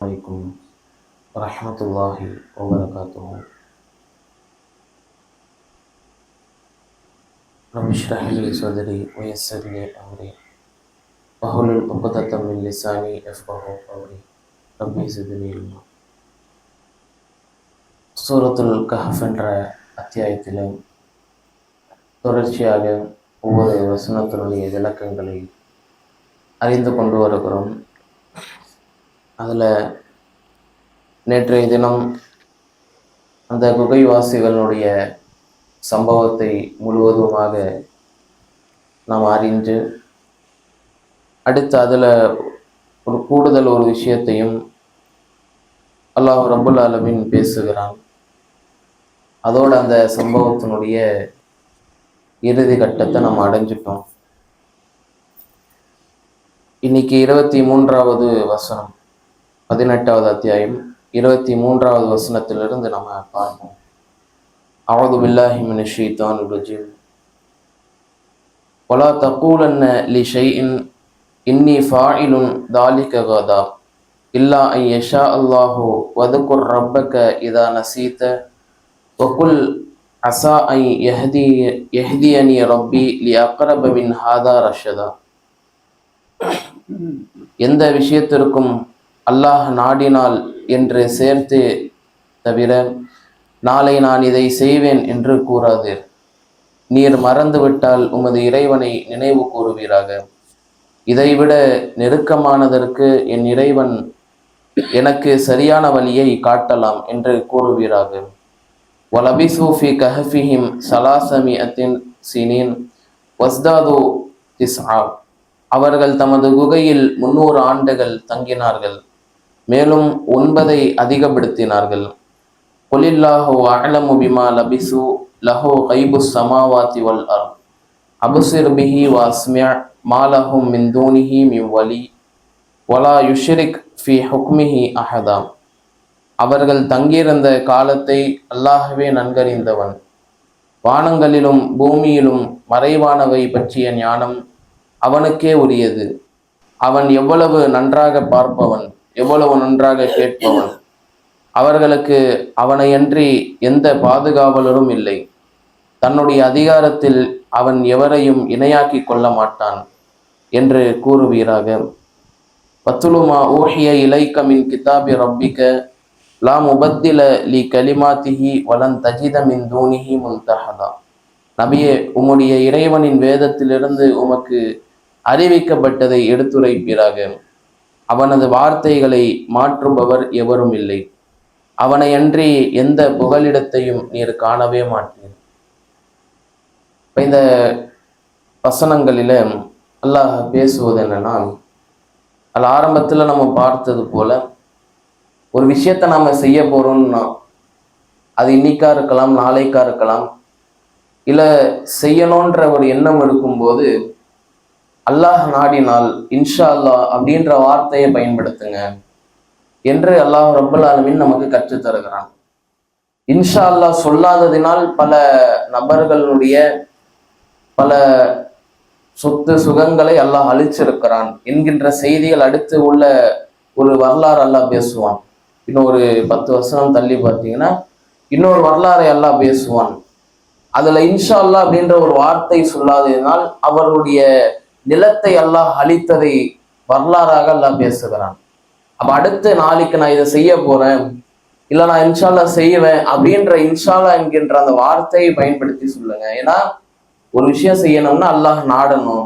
عليكم ورحمة الله وبركاته رب اشرح لي صدري ويسر لي أمري واحلل عقدة من لساني يفقهوا قولي ربي زدني علما சூரத்துல் கஹஃப் என்ற அத்தியாயத்தில் தொடர்ச்சியாக ஒவ்வொரு வசனத்தினுடைய விளக்கங்களை அறிந்து கொண்டு வருகிறோம் அதில் நேற்றைய தினம் அந்த குகைவாசிகளுடைய சம்பவத்தை முழுவதுமாக நாம் அறிந்து அடுத்து அதில் ஒரு கூடுதல் ஒரு விஷயத்தையும் அல்லாஹ் ரபுல் அலமின் பேசுகிறான். அதோட அந்த சம்பவத்தினுடைய இறுதி கட்டத்தை நம்ம அடைஞ்சிட்டோம். இன்னைக்கு இருபத்தி மூன்றாவது வசனம். பதினெட்டாவது அத்தியாயம் இருபத்தி மூன்றாவது வசனத்திலிருந்து நம்ம பார்ப்போம் அவது பில்லாஹி மின ஷீத்தான் ரஜீம் ولا تقولن لشيء إني فاعل ذلك غدا إلا أن يشاء الله واذكر ربك إذا نسيت وقل عسى أن يهدي يهديني ربي لأقرب من هذا رشدا எந்த விஷயத்திற்கும் அல்லாஹ் நாடினால் என்று சேர்த்து தவிர நாளை நான் இதை செய்வேன் என்று கூறாதீர். நீர் மறந்துவிட்டால் உமது இறைவனை நினைவு கூறுவீராக. இதைவிட நெருக்கமானதற்கு என் இறைவன் எனக்கு சரியான வழியை காட்டலாம் என்று கூறுவீராக. வலபிசூஃபி கஹஃபிஹிம் சலாசமி அத்தின் சினின் வஸ்தாது திஸ்ஆ அவர்கள் தமது குகையில் முன்னூறு ஆண்டுகள் தங்கினார்கள். மேலும் ஒன்பதை அதிகப்படுத்தினார்கள். கொலில்லாஹோ அகலமு பிமா லபிசு லஹோ கைபு சமாவாத்தி வல் அர் அபுசிர் பிஹி வாஸ்மியா மாலஹும் மின் தூனிஹி மின் வலி. வலா யுஷரிக் ஃபி ஹுக்மிஹி அஹதாம் அவர்கள் தங்கியிருந்த காலத்தை அல்லாஹவே நன்கறிந்தவன். வானங்களிலும் பூமியிலும் மறைவானவை பற்றிய ஞானம் அவனுக்கே உரியது. அவன் எவ்வளவு நன்றாக பார்ப்பவன். எவ்வளவு நன்றாக கேட்பவன் அவர்களுக்கு அவனையன்றி எந்த பாதுகாவலரும் இல்லை. தன்னுடைய அதிகாரத்தில் அவன் எவரையும் இணையாக்கி கொள்ள மாட்டான் என்று கூறுவீராக. பத்துலுமா ஊஹிய இலைக்கமின் கிதாபி ரப்பிக்க லாம் உபத்தில லி கலிமாத்திஹி வலன் தஜித மின் தூணிஹி முல்தஹதா நபியே உம்முடைய இறைவனின் வேதத்திலிருந்து உமக்கு அறிவிக்கப்பட்டதை எடுத்துரைப்பீராக. அவனது வார்த்தைகளை மாற்றுபவர் எவரும் இல்லை. அவனை அன்றி எந்த புகலிடத்தையும் நீர் காணவே மாட்டீர். இப்போ இந்த வசனங்களில் அல்லாஹ் பேசுவது என்னன்னா அதில் ஆரம்பத்தில் நம்ம பார்த்தது போல ஒரு விஷயத்தை நாம் செய்ய போகிறோம்னா அது இன்னைக்கா இருக்கலாம் நாளைக்கா இருக்கலாம் இல்லை செய்யணுன்ற ஒரு எண்ணம் இருக்கும்போது அல்லாஹ் நாடினால் இன்ஷா அல்லாஹ் அப்படின்ற வார்த்தையை பயன்படுத்துங்க என்று அல்லாஹ் ரப்பல் ஆலமின் நமக்கு கற்றுத் தருகிறான். இன்ஷா அல்லாஹ் சொல்லாததினால் பல நபர்களுடைய பல சொத்து சுகங்களை அல்லாஹ் அழிச்சிருக்கிறான் என்கின்ற செய்திகள் அடுத்து உள்ள ஒரு வரலாறு அல்லாஹ் பேசுவான். இன்னொரு பத்து வருஷம் தள்ளி பார்த்தீங்கன்னா இன்னொரு வரலாறை அல்லா பேசுவான். அதுல இன்ஷா அல்லாஹ் அப்படின்ற ஒரு வார்த்தை சொல்லாததினால் அவர்களுடைய நிலத்தை அல்லாஹ் அழித்ததை வரலாறாக அல்லாஹ் பேசுகிறான். அப்ப அடுத்த நாளைக்கு நான் இதை செய்ய போறேன். இல்ல நான் இன்ஷால்லா செய்வேன் அப்படின்ற இன்ஷால்லா என்கின்ற அந்த வார்த்தையை பயன்படுத்தி சொல்லுங்க. ஏன்னா ஒரு விஷயம் செய்யணும்னா அல்லாஹ் நாடணும்.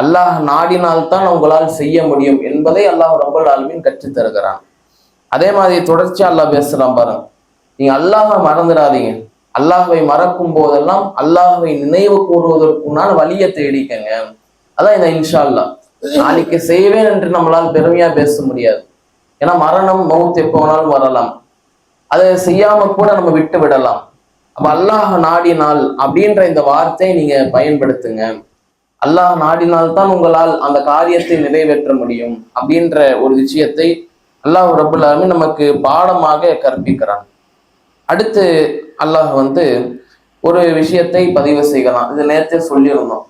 அல்லாஹ் நாடினால்தான் உங்களால் செய்ய முடியும் என்பதை அல்லாஹ் ரொம்ப நாளுமே கற்று தருகிறான். அதே மாதிரி தொடர்ச்சியா அல்லாஹ் பேசலாம் பாருங்க நீங்க அல்லாஹை மறந்துடாதீங்க. அல்லாஹை மறக்கும் போதெல்லாம் அல்லாஹை நினைவு கூறுவதற்குண்டான வழியை தேடிக்கங்க. அதான் இந்த இன்ஷா அல்லாஹ் நாளைக்கு செய்வேன் என்று நம்மளால் பெருமையா பேச முடியாது. ஏன்னா மரணம் மவுத் எப்போ வேணாலும் வரலாம். அதை செய்யாம கூட நம்ம விட்டு விடலாம். அப்ப அல்லாஹ் நாடினால் அப்படின்ற இந்த வார்த்தையை நீங்க பயன்படுத்துங்க. அல்லாஹ் நாடினால் தான் உங்களால் அந்த காரியத்தை நிறைவேற்ற முடியும் அப்படின்ற ஒரு விஷயத்தை அல்லாஹ் ரபுல் நமக்கு பாடமாக கற்பிக்கிறான். அடுத்து அல்லாஹ் வந்து ஒரு விஷயத்தை பதிவு செய்கிறான் இது நேரத்தை சொல்லியிருந்தோம்.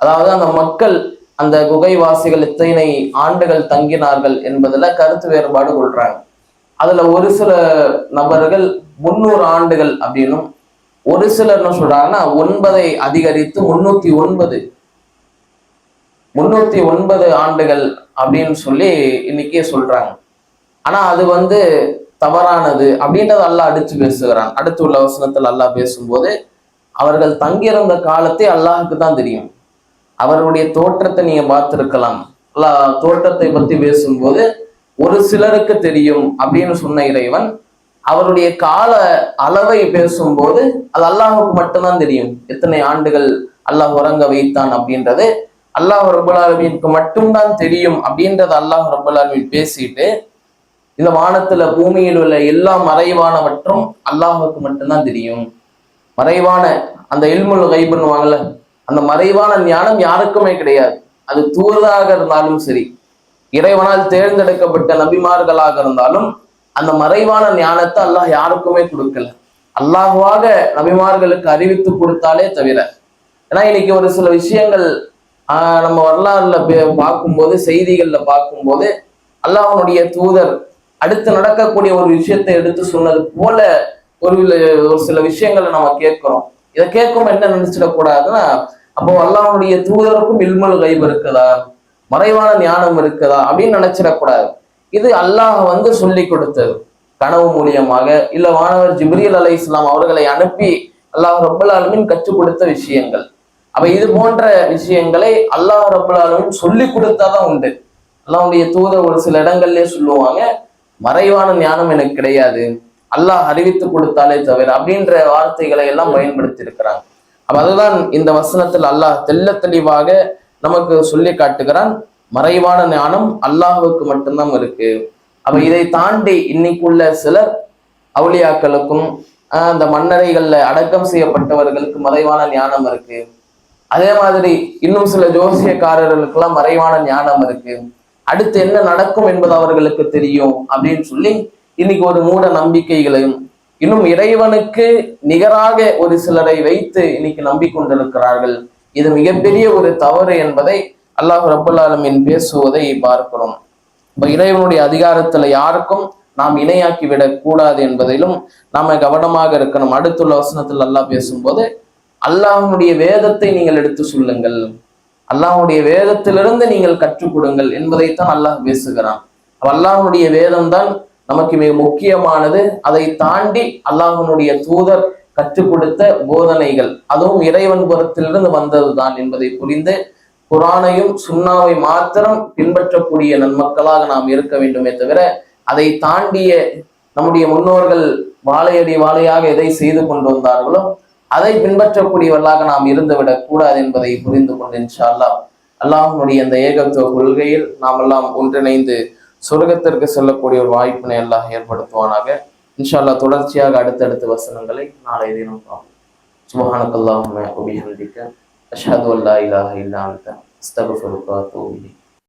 அதாவது அந்த மக்கள் அந்த குகைவாசிகள் இத்தனை ஆண்டுகள் தங்கினார்கள் என்பதுல கருத்து வேறுபாடு கொள்றாங்க. அதுல ஒரு சில நபர்கள் முன்னூறு ஆண்டுகள் அப்படின்னும் ஒரு சிலர் என்ன சொல்றாங்கன்னா ஒன்பதை அதிகரித்து முன்னூத்தி ஒன்பது. முன்னூத்தி ஒன்பது ஆண்டுகள் அப்படின்னு சொல்லி இன்னைக்கே சொல்றாங்க. ஆனா அது வந்து தவறானது அப்படின்றத அல்லாஹ் அடிச்சு பேசுகிறான். அடுத்து உள்ள வசனத்தில் அல்லாஹ் பேசும்போது அவர்கள் தங்கியிருந்த காலத்தை அல்லாஹுக்கு தான் தெரியும். அவருடைய தோற்றத்தை நீங்க பார்த்திருக்கலாம். தோற்றத்தை பத்தி பேசும்போது ஒரு சிலருக்கு தெரியும் அப்படின்னு சொன்ன இறைவன் அவருடைய கால அளவை பேசும்போது அது அல்லாஹுக்கு மட்டும்தான் தெரியும். எத்தனை ஆண்டுகள் அல்லாஹ் உறங்க வைத்தான் அப்படின்றது. அல்லாஹ் ரபுல் மட்டும்தான் தெரியும் அப்படின்றத அல்லாஹ் ரபுல்லாலுமீன் பேசிட்டு இந்த வானத்துல பூமியில் உள்ள எல்லா மறைவானவற்றும் அல்லாஹுக்கு மட்டும்தான் தெரியும். மறைவான அந்த இல்முல் கைபுன்னுவாங்கல்ல அந்த மறைவான ஞானம் யாருக்குமே கிடையாது. அது தூரதாக இருந்தாலும் சரி இறைவனால் தேர்ந்தெடுக்கப்பட்ட நபிமார்களாக இருந்தாலும் அந்த மறைவான ஞானத்தை அல்லாஹ் யாருக்குமே கொடுக்கல. அல்லாஹுவாக நபிமார்களுக்கு அறிவித்து கொடுத்தாலே தவிர ஏன்னா இன்னைக்கு ஒரு சில விஷயங்கள் ஆஹ் நம்ம வரலாறுல பார்க்கும்போது செய்திகள்ல பார்க்கும்போது அல்லாஹனுடைய தூதர் அடுத்து நடக்கக்கூடிய ஒரு விஷயத்தை எடுத்து சொன்னது போல ஒரு ஒரு சில விஷயங்களை நம்ம கேட்கிறோம். இதை கேட்கும் என்ன நினைச்சிடக்கூடாதுன்னா அப்போ அல்லாவுடைய தூதருக்கும் இல்மல் கைப் இருக்குதா? மறைவான ஞானம் இருக்குதா? அப்படின்னு நினைச்சிடக்கூடாது. இது அல்லாஹ் வந்து சொல்லி கொடுத்தது. கனவு மூலியமாக. இல்ல வானவர் ஜிப்ரியல் அலை இஸ்லாம் அவர்களை அனுப்பி அல்லாஹ் ரப்பல் கற்றுக் கொடுத்த விஷயங்கள். அப்ப இது போன்ற விஷயங்களை அல்லாஹ் ரப்பல் ஆலமீன் சொல்லி கொடுத்தாதான் உண்டு. அல்லாவுடைய தூதர் ஒரு சில இடங்கள்லயே சொல்லுவாங்க மறைவான ஞானம் எனக்கு கிடையாது. அல்லாஹ் அறிவித்து கொடுத்தாலே தவிர அப்படின்ற வார்த்தைகளை எல்லாம் பயன்படுத்தி இருக்கிறாங்க அப்ப அதுதான் இந்த வசனத்தில் அல்லாஹ் தெள்ள தெளிவாக நமக்கு சொல்லி காட்டுகிறான். மறைவான ஞானம் அல்லாஹ்வுக்கு மட்டும்தான் இருக்கு. அப்ப இதை தாண்டி இன்னைக்குள்ள சிலர் அவுளியாக்களுக்கும் அந்த மன்னரைகள்ல அடக்கம் செய்யப்பட்டவர்களுக்கு மறைவான ஞானம் இருக்கு. அதே மாதிரி இன்னும் சில ஜோசியக்காரர்களுக்கெல்லாம் மறைவான ஞானம் இருக்கு. அடுத்து என்ன நடக்கும் என்பது அவர்களுக்கு தெரியும் அப்படின்னு சொல்லி இன்னைக்கு ஒரு மூட நம்பிக்கைகளையும் இன்னும் இறைவனுக்கு நிகராக ஒரு சிலரை வைத்து இன்னைக்கு நம்பிக்கொண்டிருக்கிறார்கள். இது மிகப்பெரிய ஒரு தவறு என்பதை அல்லாஹ் ரபுல் பேசுவதை பார்க்கிறோம். இப்போ இறைவனுடைய அதிகாரத்துல யாருக்கும் நாம் இணையாக்கி விடக்கூடாது என்பதிலும் நாம கவனமாக இருக்கணும். அடுத்துள்ள வசனத்தில் அல்லாஹ் பேசும்போது அல்லாஹனுடைய வேதத்தை நீங்கள் எடுத்து சொல்லுங்கள். அல்லாஹ்வுடைய வேதத்திலிருந்து நீங்கள் கற்றுக் கொடுங்கள் என்பதைத்தான் அல்லாஹ் பேசுகிறான். அல்லாஹனுடைய வேதம் தான் நமக்கு மிக முக்கியமானது அதை தாண்டி அல்லாஹனுடைய தூதர் கற்றுக் கொடுத்த போதனைகள். அதுவும் இறைவன் புறத்திலிருந்து வந்ததுதான் என்பதை புரிந்து குரானையும் சுண்ணாவை மாத்திரம் பின்பற்றக்கூடிய நன்மக்களாக நாம் இருக்க வேண்டுமே தவிர அதை தாண்டிய நம்முடைய முன்னோர்கள் வாழையடி வாழையாக எதை செய்து கொண்டு வந்தார்களோ அதை பின்பற்றக்கூடியவர்களாக நாம் இருந்துவிடக் கூடாது என்பதை புரிந்து கொண்டு இன்ஷா அல்லாஹ் அல்லாஹனுடைய இந்த ஏகத்துவ கொள்கையில் நாம் எல்லாம் ஒன்றிணைந்து சொர்க்கத்திற்கு செல்லக்கூடிய ஒரு வாய்ப்பினை எல்லாம் ஏற்படுத்துவானாக. இன்ஷா அல்லாஹ் தொடர்ச்சியாக அடுத்தடுத்த வசனங்களை நாளை தினம் பார்ப்போம். சுபஹானக்கல்லாஹும்ம அஷாது அஷ்ஹது அல்லா இலாஹ இல்லா அன்த அஸ்தக்ஃபிருக